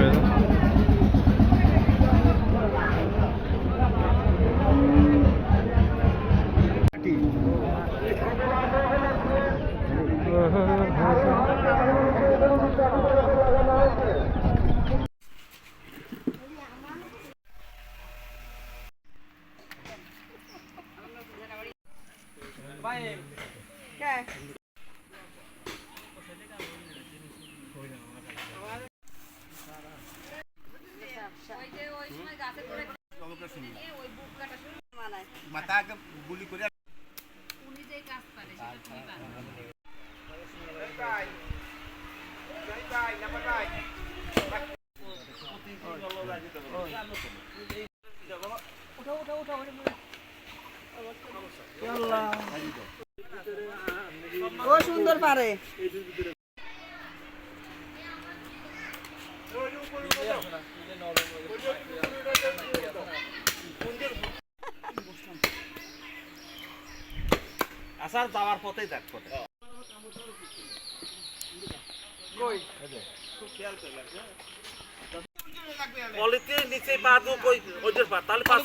şöyle. Bye. Okay. মাথাকে গুলি করে ও সুন্দর পারে আসার যাওয়ার পথেই দেখ পথে। পলিথিন নিচে পা দু কই? ওদের পা তাহলে পাঁচ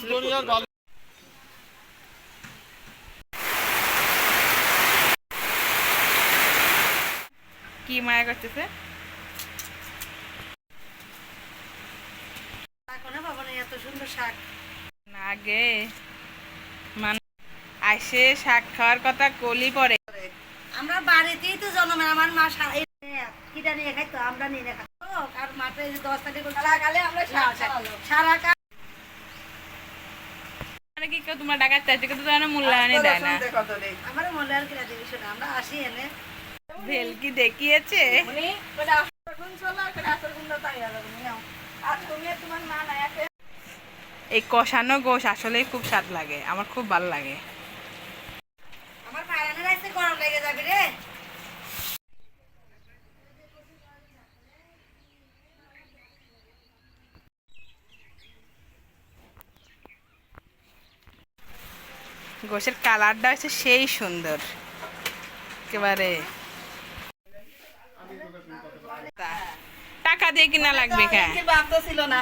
কি মায়া করতেছে? এখনও পাবো না এত সুন্দর শাক। না গে। মানে আসে শাক খাওয়ার কথা কলি পরে। আমরা বাড়িতেই তো জন্মে আমার মা কিটা নিয়ে খাইতো আমরা নিয়ে খাইতো আর মাঠে দশ তারিখ সারা কালে আমরা সারা কাল মানে কি তোমরা ডাকার চাইছে কিন্তু তোমরা মূল্যায়নই দেয় না। আমার মনে কিনা জিনিস না আমরা আসি এনে। ভেলকি দেখিয়েছে। এই কষানো গোশ আসলেই খুব স্বাদ লাগে আমার খুব ভালো লাগে। গরম লেগে যাবে রে। গোশের কালারটা হচ্ছে সেই সুন্দর। একেবারে। টাকা দিয়ে কিনা লাগবে ছিল না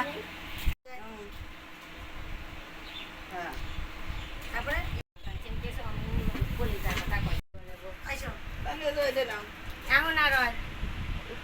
তারপরে আইসো। এমন আর হয়। মানু উপরে উঠছে আমার শব্দ কেন শব্দ কেন ভালো লাগে না মাথায় ধরে। এই পাশে দিক খেলা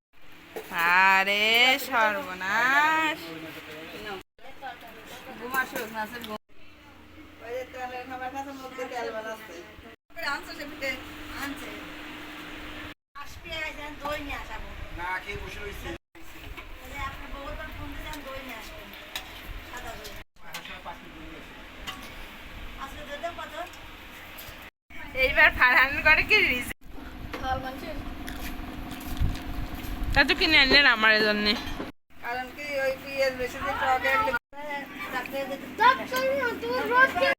আরে সর্বনাশ? এইবার ফারহান করে কি রিজ তা তো কিনে আনলেন আমার জন্য কারণ কি ওই পিএস বেশি